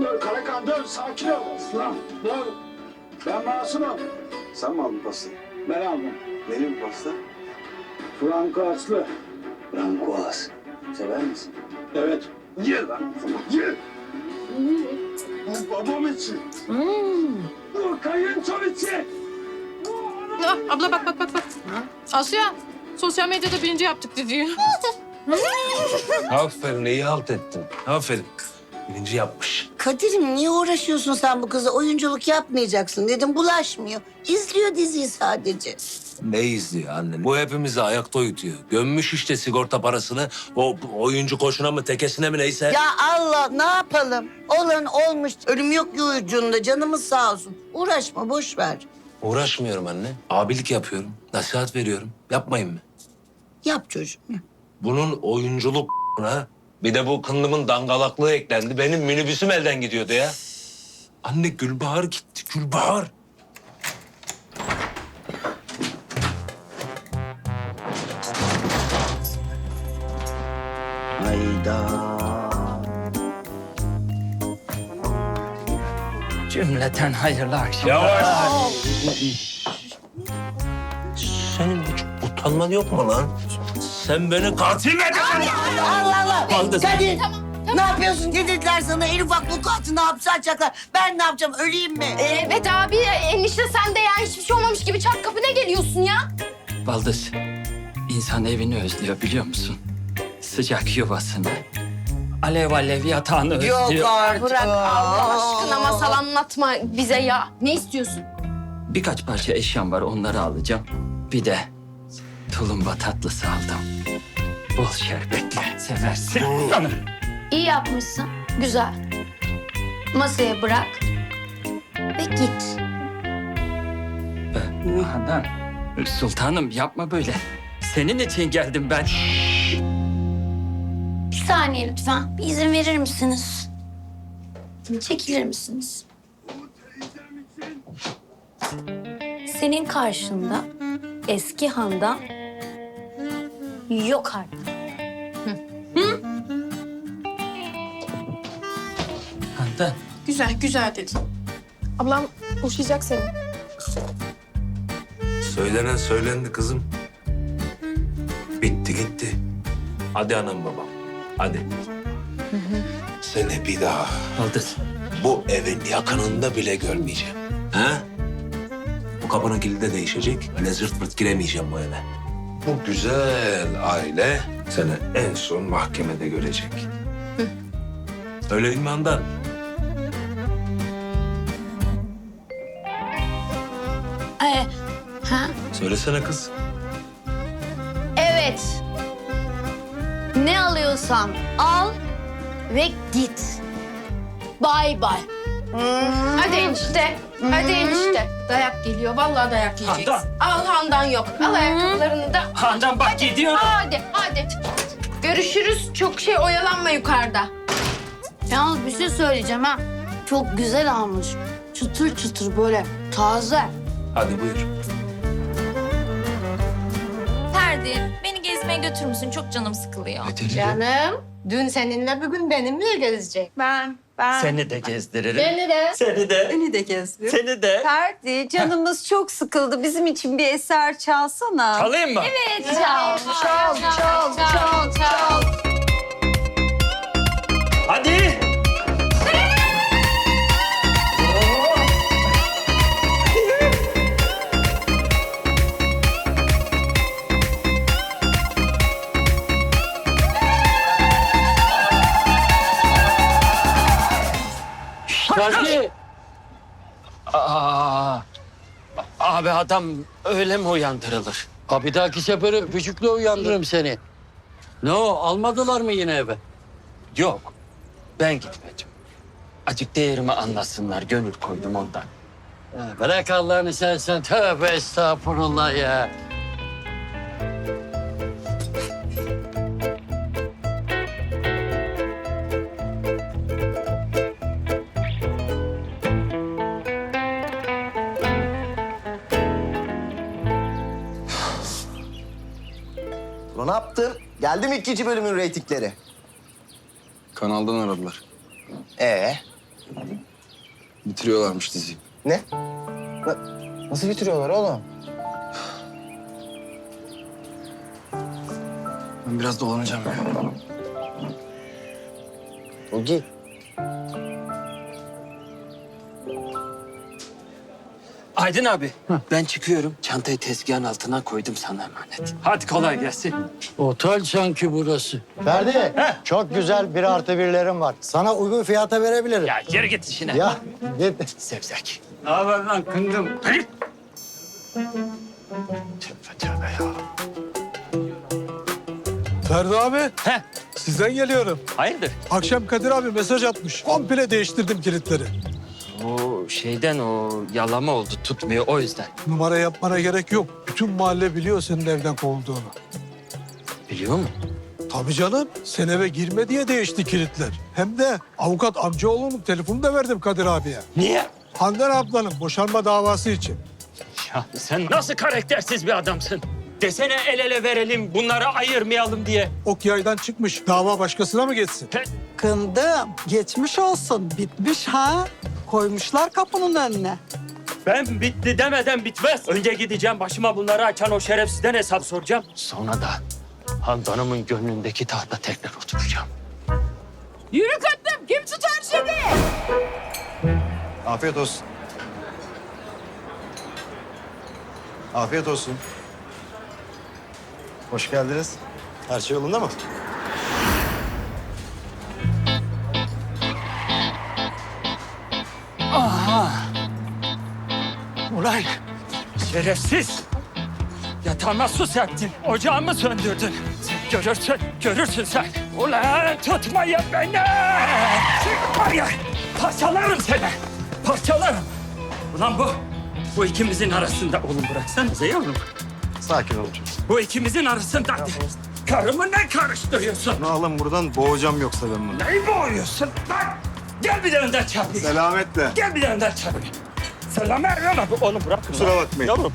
Dur Karakan dur sakin ol. Lan dur. Ben masumum. Sen mi aldın pastayı? Ben aldım. Benim pasta. Franco Aslı. Francoaz. Sever misin? Evet. Ye lan. Ye. Bu babam için. Bu kayınçom için. Ah, abla bak bak bak bak. Asya sosyal medyada birinci yaptık diyor. Aferin iyi halt ettin. Aferin. Birinci yapmış. Kadir'im niye uğraşıyorsun sen bu kıza? Oyunculuk yapmayacaksın dedim bulaşmıyor. İzliyor diziyi sadece. Ne izliyor annen? Bu hepimizi ayakta uyutuyor. Gömmüş işte sigorta parasını. O oyuncu koşuna mı tekesine mi neyse. Ya Allah ne yapalım? Olan olmuş. Ölüm yok ya ucunda canımız sağ olsun. Uğraşma boş ver. Uğraşmıyorum anne. Abilik yapıyorum. Nasihat veriyorum. Yapmayın mı? Yap çocuğum. Bunun oyunculuk ha. Bir de bu kındımın dangalaklığı eklendi. Benim minibüsüm elden gidiyordu ya. Anne Gülbahar gitti. Gülbahar. Hayda. Cümleten hayırlı akşamlar. Yavaş. Senin hiç utanman yok mu lan? Sen beni katil mi edeceksin? Allah Allah. Kaldı. Kadir. Ne yapıyorsun? Ne dediler sana? En ufak vukuatında hapse atacaklar. Ben ne yapacağım? Öleyim mi? Evet abi enişte sen de ya hiçbir şey olmamış gibi çat kapıda geliyorsun ya. Baldız, insan evini özlüyor biliyor musun? Sıcak yuvasını. Alev alev yatağını özlüyor. Yok artık. Bırak Allah aşkına masal anlatma bize ya. Ne istiyorsun? Birkaç parça eşyam var onları alacağım. Bir de tulumba tatlısı aldım. Bol şerbetli. Seversin. Canım. İyi yapmışsın. Güzel. Masaya bırak ve git. Handan, sultanım yapma böyle. Senin için geldim ben. Bir saniye lütfen. Bir izin verir misiniz? Çekilir misiniz? Senin karşında eski Handan yok artık. Handan, Güzel güzel dedin. Ablam boşayacak seni. Söylenen söylendi kızım. Bitti gitti. Hadi anam babam. Hadi. Seni bir daha Baldız. bu evin yakınında bile görmeyeceğim. Ha? Bu kapının kilidi de değişecek. Öyle zırt pırt giremeyeceğim bu eve. Bu güzel aile seni en son mahkemede görecek. Öyle değil mi Handan? Ee, ha? Söylesene kız. Evet. Ne alıyorsan al ve git. Bay bay. Hadi enişte. Hadi enişte. Dayak geliyor. Vallahi dayak yiyeceksin. Handan. Al Handan yok. Al ayakkabılarını da. Handan bak gidiyorum. Hadi hadi. Görüşürüz. Çok şey oyalanma yukarıda. Yalnız bir şey söyleyeceğim ha. Çok güzel almış. Çıtır çıtır böyle taze. Hadi buyur. Ferdi, beni gezmeye götürür müsün? Çok canım sıkılıyor. Canım. Dün seninle bugün benimle gezecek. Ben, ben. Seni de gezdiririm. Beni de. Seni de. Beni de gezdir. Seni de. Ferdi, canımız çok sıkıldı. Bizim için bir eser çalsana. Alayım mı? Çal, çal, çal, çal, çal. Abi adam öyle mi uyandırılır? Ha bir dahaki sefere öpücükle uyandırırım seni. Ne o almadılar mı yine eve? Yok. Ben gitmedim. Acık değerimi anlasınlar. Gönül koydum ondan. Ha, bırak Allah'ını sen tövbe estağfurullah ya. Ulan ne yaptın? Geldi mi ikinci bölümün reytingleri? Kanaldan aradılar. Ee, Bitiriyorlarmış diziyi. Ne? Na- nasıl bitiriyorlar oğlum? Ben biraz dolanacağım ya. Ogi. Aydın abi ben çıkıyorum. Çantayı tezgahın altına koydum sana emanet. Hadi kolay gelsin. Otel sanki burası. Ferdi. Çok güzel bir artı birlerim var. Sana uygun fiyata verebilirim. Ya geri git işine. Ya git. Sevzek. Ne haber lan kındım? Tövbe tövbe ya. Ferdi abi, He sizden geliyorum. hayırdır? Akşam Kadir abi mesaj atmış. Komple değiştirdim kilitleri. O şeyden o yalama oldu tutmuyor o yüzden. Numara yapmana gerek yok. Bütün mahalle biliyor senin evden kovulduğunu. Biliyor mu? Tabii canım, sen eve girme diye değişti kilitler. Hem de avukat amcaoğlunun telefonunu da verdim Kadir abiye. Niye? Handan ablanın boşanma davası için. Ya sen nasıl karaktersiz bir adamsın? Desene el ele verelim bunları ayırmayalım diye. Ok yaydan çıkmış, dava başkasına mı geçsin? Kındım. Geçmiş olsun. Bitmiş ha. Koymuşlar kapının önüne. Ben bitti demeden bitmez. Önce gideceğim başıma bunları açan o şerefsizden hesap soracağım. Sonra da Handan'ımın gönlündeki tahta tekrar oturacağım. Yürü kattım. Kim tutar seni? Afiyet olsun. Afiyet olsun. Hoş geldiniz. Her şey yolunda mı? Ulan şerefsiz. Yatağıma su serptin, ocağımı söndürdün. Görürsün, görürsün sen. Ulan tutmayın beni! Var ya, parçalarım seni, parçalarım. Ulan bu, bu ikimizin arasında. Oğlum bıraksanıza yavrum. Sakin olun çocuğum. Bu ikimizin arasında. Karımı ne karıştırıyorsun? Bunu alın buradan boğacağım yoksa ben bunu. Neyi boğuyorsun lan? Gel bir önden çarpayım. Selametle. Gel bir önden çarpayım. Selam ver lan. Oğlum bırak. Kusura bakmayın. Yavrum